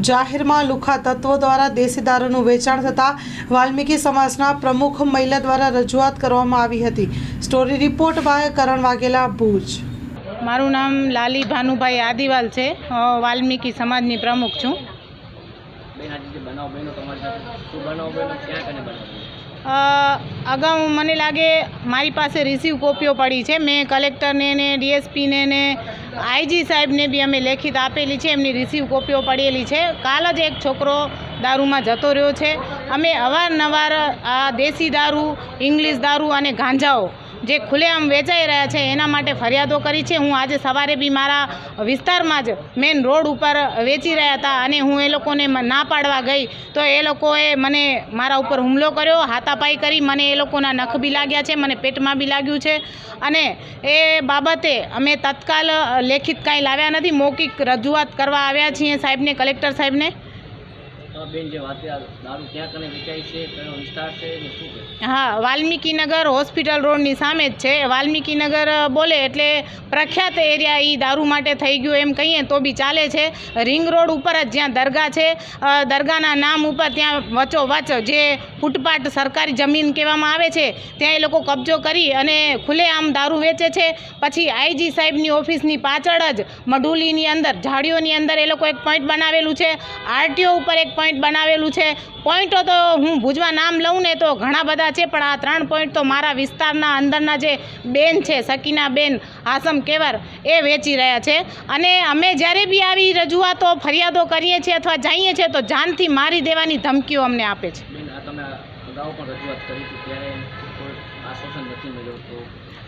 જાહેરમાં લુખા તત્વો દ્વારા દેશી દારૂનું વેચાણ થતાં વાલ્મીકી સમાજના પ્રમુખ મહિલા દ્વારા રજૂઆત કરવામાં આવી હતી. Story report by Karan Vaghela Bhuj. મારું નામ લાલી ભાનુભાઈ આદિવાલ છે. વાલ્મીકી સમાજની પ્રમુખ છું. અગાઉ મને લાગે મારી પાસે રિસીવ કોપીઓ પડી છે. મેં કલેક્ટરને ને ડીએસપીને ને આઈજી સાહેબને બી અમે લેખિત આપેલી છે. એમની રિસીવ કોપીઓ પડેલી છે. કાલ જ એક છોકરો દારૂમાં જતો રહ્યો છે. અમે અવારનવાર આ દેશી દારૂ, ઇંગ્લિશ દારૂ અને ગાંજાઓ જે ખુલ્લેઆમ વેચાઈ રહ્યા છે, એના માટે ફરિયાદો કરી છે. હું આજે સવારે બી મારા વિસ્તારમાં જ મેન રોડ ઉપર વેચી રહ્યા હતા અને હું એ લોકોને ના પાડવા ગઈ. તો એ લોકોએ મને મારા ઉપર હુમલો કર્યો, હાથાપાઈ કરી મને એ લોકોના નખ બી લાગ્યા છે, મને પેટમાં બી લાગ્યું છે. અને એ બાબતે અમે તત્કાલ લેખિત કાંઈ લાવ્યા નથી. મૌખિક રજૂઆત કરવા આવ્યા છીએ સાહેબને, કલેક્ટર સાહેબને. હા, વાલ્મીકીનગર હોસ્પિટલ રોડની સામે જ છે. વાલ્મીકીનગર બોલે એટલે પ્રખ્યાત એરિયા એ દારૂ માટે થઈ ગયું એમ કહીએ તો બી ચાલે છે. રિંગ રોડ ઉપર જ જ્યાં દરગાહ છે દરગાહના નામ ઉપર ત્યાં વચ્ચોવચ જે ફૂટપાથ સરકારી જમીન કહેવામાં આવે છે, ત્યાં એ લોકો કબજો કરી અને ખુલ્લેઆમ દારૂ વેચે છે. પછી આઈજી સાહેબની ઓફિસની પાછળ જ મઢુલીની અંદર, ઝાડીઓની અંદર એ લોકો એક પોઈન્ટ બનાવેલું છે. આરટીઓ ઉપર એક પોઈન્ટ બનાવેલું છે. પોઈન્ટો તો હું ભુજમાં નામ લઉં ને તો ઘણા બધા છે, પણ આ ત્રણ પોઈન્ટ તો મારા વિસ્તારના અંદરના જે બેન છે, સકીના બેન, આસમ કેવર, એ વેચી રહ્યા છે. અને અમે જ્યારે બી આવી રજૂઆતો, ફરિયાદો કરીએ છીએ અથવા જઈએ છીએ, તો જાનથી મારી દેવાની ધમકીઓ અમને આપે છે.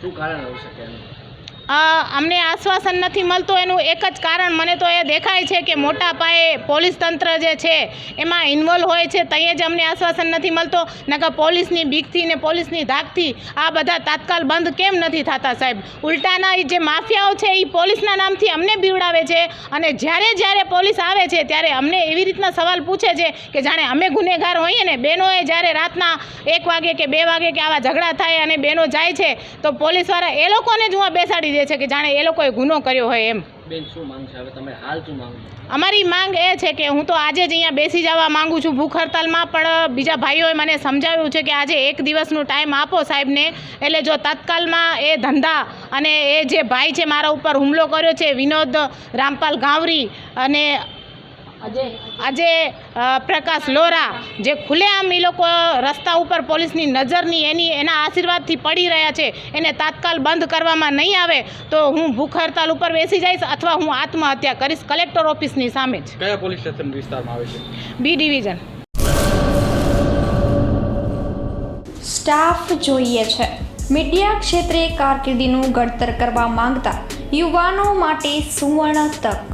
શું કારણ હોઈ શકે અમને આશ્વાસન નથી મળતું. એનું એક જ કારણ મને તો એ દેખાય છે કે મોટા પાયે પોલીસ તંત્ર જે છે, એમાં ઇન્વોલ્વ હોય છે, ત્યાં જ અમને આશ્વાસન નથી મળતો. નકર પોલીસની બીકથી ને પોલીસની ધાકથી આ બધા તાત્કાલ બંધ કેમ નથી થતા સાહેબ? ઉલટાના જે માફિયાઓ છે એ પોલીસના નામથી અમને બીવડાવે છે અને જ્યારે જ્યારે પોલીસ આવે છે, ત્યારે અમને એવી રીતના સવાલ પૂછે છે કે જાણે અમે ગુનેગાર હોઈએ ને, બહેનોએ જ્યારે રાતના એક વાગે કે બે વાગે કે આવા ઝઘડા થાય અને બહેનો જાય છે, તો પોલીસવાળા એ લોકોને જ હું બેસાડી દે છે કે જાણે એ લોકોએ ગુનો કર્યો હોય એમ. બેન શું માંગ છે? હવે તમે હાલ શું માંગ અમારી માંગ એ છે કે હું તો આજે જ અહીંયા બેસી જવા માંગુ છું ભૂખ હડતાલમાં પણ બીજા ભાઈઓએ મને સમજાવ્યું છે કે આજે એક દિવસનો ટાઈમ આપો સાહેબને. એટલે જો તત્કાલમાં એ ધંધા અને એ જે ભાઈ છે મારા ઉપર હુમલો કર્યો છે વિનોદ રામપાલ ગાંવરી અને આજે પ્રકાશ લોરા જે ખુલ્લેઆમ એ લોકો રસ્તા ઉપર પોલીસની નજરની એની એના આશીર્વાદથી પડી રહ્યા છે એને તાત્કાલ બંધ કરવામાં નહીં આવે તો હું ભૂખ હડતાલ ઉપર બેસી જઈશ અથવા હું આત્મહત્યા કરીશ. કલેક્ટર ઓફિસની સામે જ. કયા પોલીસ સ્ટેશન વિસ્તારમાં આવે છે? B division. સ્ટાફ જોઈએ છે. મીડિયા ક્ષેત્રે કારકિર્દીનું ઘડતર કરવા માંગતા યુવાનો માટે સુવર્ણ તક.